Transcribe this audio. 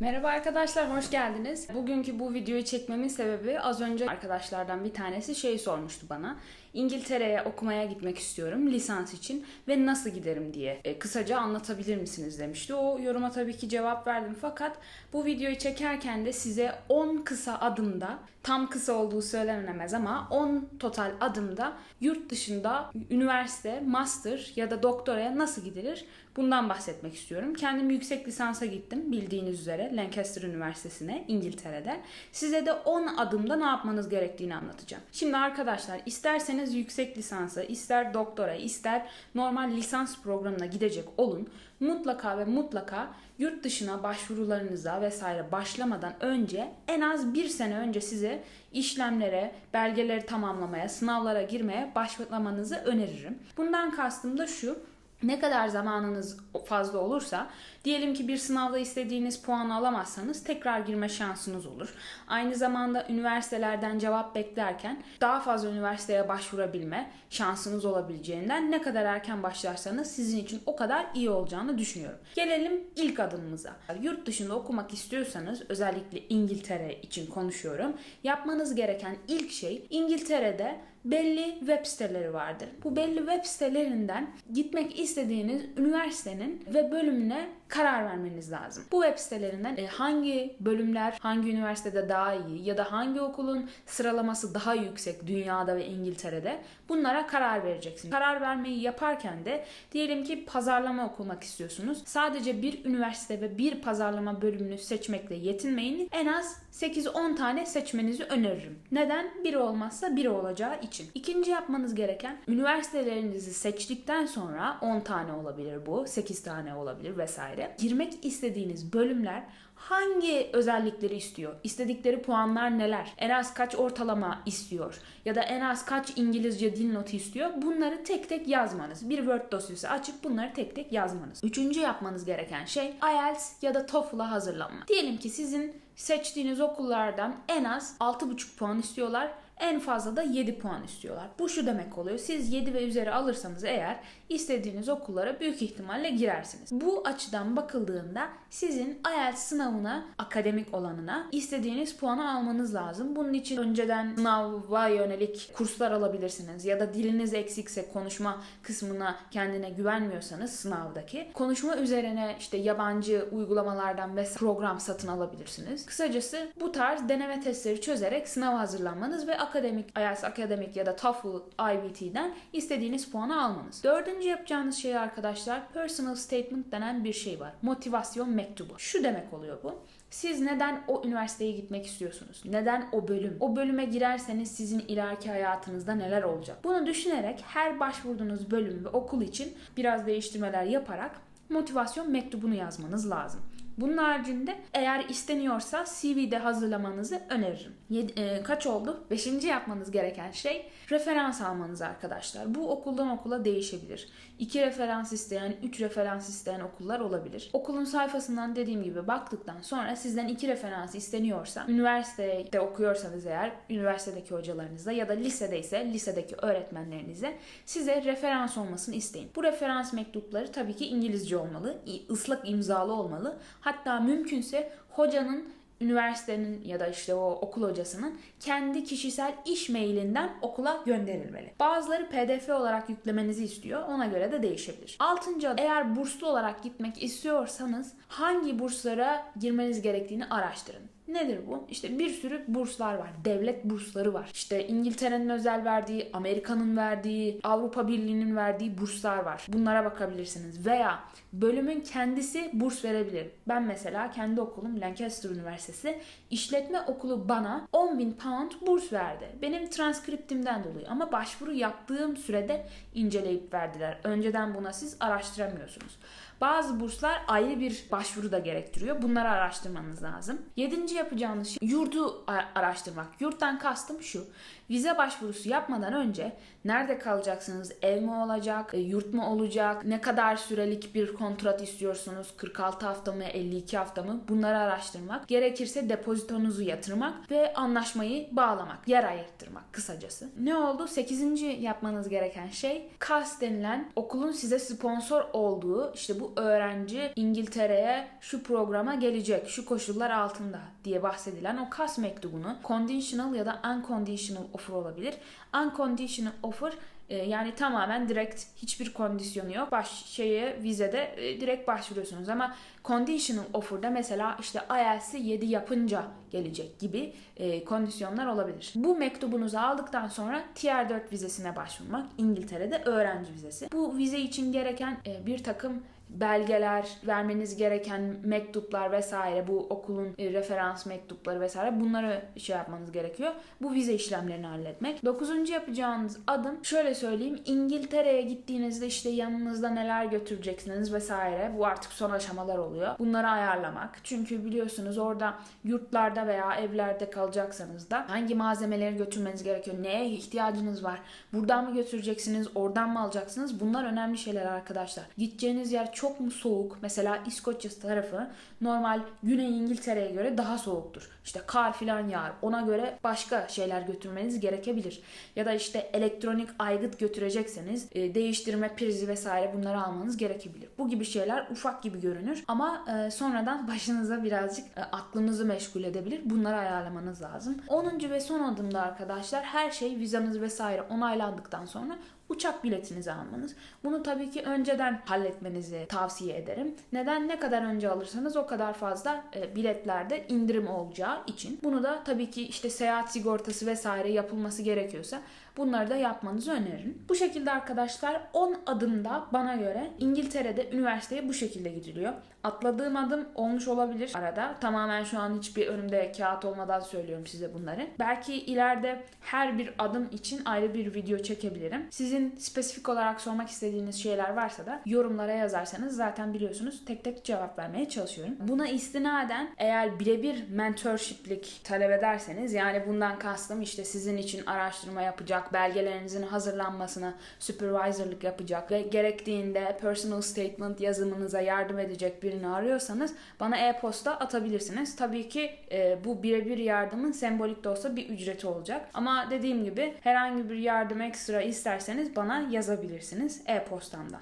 Merhaba arkadaşlar, hoş geldiniz. Bugünkü bu videoyu çekmemin sebebi az önce arkadaşlardan bir tanesi şey sormuştu bana. İngiltere'ye okumaya gitmek istiyorum lisans için ve nasıl giderim diye e, kısaca anlatabilir misiniz demişti. O yoruma tabii ki cevap verdim fakat bu videoyu çekerken de size 10 kısa adımda tam kısa olduğu söylenemez ama 10 total adımda yurt dışında üniversite, master ya da doktoraya nasıl gidilir bundan bahsetmek istiyorum. Kendim yüksek lisansa gittim bildiğiniz üzere Lancaster Üniversitesi'ne İngiltere'de. Size de 10 adımda ne yapmanız gerektiğini anlatacağım. Şimdi arkadaşlar isterseniz yüksek lisansa, ister doktora, ister normal lisans programına gidecek olun. Mutlaka ve mutlaka yurt dışına başvurularınıza vesaire başlamadan önce en az bir sene önce size işlemlere, belgeleri tamamlamaya, sınavlara girmeye başlamanızı öneririm. Bundan kastım da şu. Ne kadar zamanınız fazla olursa, diyelim ki bir sınavda istediğiniz puanı alamazsanız tekrar girme şansınız olur. Aynı zamanda üniversitelerden cevap beklerken daha fazla üniversiteye başvurabilme şansınız olabileceğinden ne kadar erken başlarsanız sizin için o kadar iyi olacağını düşünüyorum. Gelelim ilk adımımıza. Yurt dışında okumak istiyorsanız özellikle İngiltere için konuşuyorum. Yapmanız gereken ilk şey İngiltere'de belli web siteleri vardır. Bu belli web sitelerinden gitmek istediğiniz üniversitenin ve bölümüne karar vermeniz lazım. Bu web sitelerinden e, hangi bölümler hangi üniversitede daha iyi ya da hangi okulun sıralaması daha yüksek dünyada ve İngiltere'de bunlara karar vereceksiniz. Karar vermeyi yaparken de diyelim ki pazarlama okumak istiyorsunuz. Sadece bir üniversite ve bir pazarlama bölümünü seçmekle yetinmeyin. En az 8-10 tane seçmenizi öneririm. Neden? Biri olmazsa biri olacağı için. İkinci yapmanız gereken üniversitelerinizi seçtikten sonra 10 tane olabilir bu, 8 tane olabilir vesaire. Girmek istediğiniz bölümler hangi özellikleri istiyor? İstedikleri puanlar neler? En az kaç ortalama istiyor? Ya da en az kaç İngilizce dil notu istiyor? Bunları tek tek yazmanız. Bir Word dosyası açıp bunları tek tek yazmanız. Üçüncü yapmanız gereken şey IELTS ya da TOEFL'a hazırlanma. Diyelim ki sizin seçtiğiniz okullardan en az 6,5 puan istiyorlar. En fazla da 7 puan istiyorlar. Bu şu demek oluyor. Siz 7 ve üzeri alırsanız eğer istediğiniz okullara büyük ihtimalle girersiniz. Bu açıdan bakıldığında sizin IELTS sınavına, akademik olanına istediğiniz puanı almanız lazım. Bunun için önceden sınava yönelik kurslar alabilirsiniz. Ya da diliniz eksikse konuşma kısmına kendine güvenmiyorsanız sınavdaki konuşma üzerine işte yabancı uygulamalardan ve program satın alabilirsiniz. Kısacası bu tarz deneme testleri çözerek sınava hazırlanmanız ve akademik, IELTS akademik ya da TOEFL IBT'den istediğiniz puanı almanız. Dördüncü yapacağınız şey arkadaşlar personal statement denen bir şey var. Motivasyon mektubu. Şu demek oluyor bu. Siz neden o üniversiteye gitmek istiyorsunuz? Neden o bölüm? O bölüme girerseniz sizin ileriki hayatınızda neler olacak? Bunu düşünerek her başvurduğunuz bölüm ve okul için biraz değiştirmeler yaparak motivasyon mektubunu yazmanız lazım. Bunun haricinde eğer isteniyorsa CV'de hazırlamanızı öneririm. Yedi, e, kaç oldu? Beşinci yapmanız gereken şey referans almanız arkadaşlar. Bu okuldan okula değişebilir. İki referans isteyen, üç referans isteyen okullar olabilir. Okulun sayfasından dediğim gibi baktıktan sonra sizden iki referans isteniyorsa, üniversitede okuyorsanız eğer, üniversitedeki hocalarınızla ya da lisede ise lisedeki öğretmenlerinize size referans olmasını isteyin. Bu referans mektupları tabii ki İngilizce olmalı, ıslak imzalı olmalı. Hatta mümkünse hocanın üniversitenin ya da işte o okul hocasının kendi kişisel iş mailinden okula gönderilmeli. Bazıları PDF olarak yüklemenizi istiyor. Ona göre de değişebilir. Altıncı eğer burslu olarak gitmek istiyorsanız hangi burslara girmeniz gerektiğini araştırın. Nedir bu? İşte bir sürü burslar var. Devlet bursları var. İşte İngiltere'nin özel verdiği, Amerika'nın verdiği, Avrupa Birliği'nin verdiği burslar var. Bunlara bakabilirsiniz. Veya bölümün kendisi burs verebilir. Ben mesela kendi okulum Lancaster Üniversitesi işletme okulu bana 10.000 pound burs verdi. Benim transkriptimden dolayı ama başvuru yaptığım sürede inceleyip verdiler. Önceden buna siz araştıramıyorsunuz. Bazı burslar ayrı bir başvuru da gerektiriyor. Bunları araştırmanız lazım. Yedinci yapacağınız şey yurdu araştırmak. Yurttan kastım şu. Vize başvurusu yapmadan önce nerede kalacaksınız? Ev mi olacak? E, yurt mu olacak? Ne kadar sürelik bir kontrat istiyorsunuz? 46 hafta mı? 52 hafta mı? Bunları araştırmak. Gerekirse depozitonuzu yatırmak ve anlaşmayı bağlamak. Yer ayırttırmak kısacası. Ne oldu? 8. yapmanız gereken şey KAS denilen okulun size sponsor olduğu işte bu bu öğrenci İngiltere'ye şu programa gelecek, şu koşullar altında diye bahsedilen o kas mektubunu conditional ya da unconditional offer olabilir. Unconditional offer e, yani tamamen direkt hiçbir kondisyonu yok. Baş şeye vizede e, direkt başvuruyorsunuz ama conditional offer'da mesela işte IELTS'i 7 yapınca gelecek gibi e, kondisyonlar olabilir. Bu mektubunuzu aldıktan sonra Tier 4 vizesine başvurmak İngiltere'de öğrenci vizesi. Bu vize için gereken bir takım belgeler, vermeniz gereken mektuplar vesaire, bu okulun e, referans mektupları vesaire bunları şey yapmanız gerekiyor. Bu vize işlemlerini halletmek. Dokuzuncu yapacağınız adım şöyle söyleyeyim. İngiltere'ye gittiğinizde işte yanınızda neler götüreceksiniz vesaire. Bu artık son aşamalar oluyor. Bunları ayarlamak. Çünkü biliyorsunuz orada yurtlarda veya evlerde kalacaksanız da hangi malzemeleri götürmeniz gerekiyor? Neye ihtiyacınız var? Buradan mı götüreceksiniz? Oradan mı alacaksınız? Bunlar önemli şeyler arkadaşlar. Gideceğiniz yer çok mu soğuk? Mesela İskoçya tarafı normal Güney İngiltere'ye göre daha soğuktur. İşte kar filan yağar. Ona göre başka şeyler götürmeniz gerekebilir. Ya da işte elektronik aygıt götürecekseniz e, değiştirme prizi vesaire bunları almanız gerekebilir. Bu gibi şeyler ufak gibi görünür ama e, sonradan başınıza birazcık e, aklınızı meşgul edebilir. Bunları ayarlamanız lazım. 10. ve son adımda arkadaşlar her şey vizanız vesaire onaylandıktan sonra uçak biletinizi almanız. Bunu tabii ki önceden halletmenizi tavsiye ederim. Neden? Ne kadar önce alırsanız o kadar fazla e, biletlerde indirim olacağı için. Bunu da tabii ki işte seyahat sigortası vesaire yapılması gerekiyorsa bunları da yapmanızı öneririm. Bu şekilde arkadaşlar 10 adımda bana göre İngiltere'de üniversiteye bu şekilde gidiliyor. Atladığım adım olmuş olabilir arada. Tamamen şu an hiçbir önümde kağıt olmadan söylüyorum size bunları. Belki ileride her bir adım için ayrı bir video çekebilirim. Sizin spesifik olarak sormak istediğiniz şeyler varsa da yorumlara yazarsanız zaten biliyorsunuz tek tek cevap vermeye çalışıyorum. Buna istinaden eğer birebir mentorshiplik talep ederseniz yani bundan kastım işte sizin için araştırma yapacak, belgelerinizin hazırlanmasına supervisorlık yapacak ve gerektiğinde personal statement yazımınıza yardım edecek birini arıyorsanız bana e-posta atabilirsiniz. Tabii ki e, bu birebir yardımın sembolik de olsa bir ücreti olacak. Ama dediğim gibi herhangi bir yardım ekstra isterseniz bana yazabilirsiniz e-postamdan.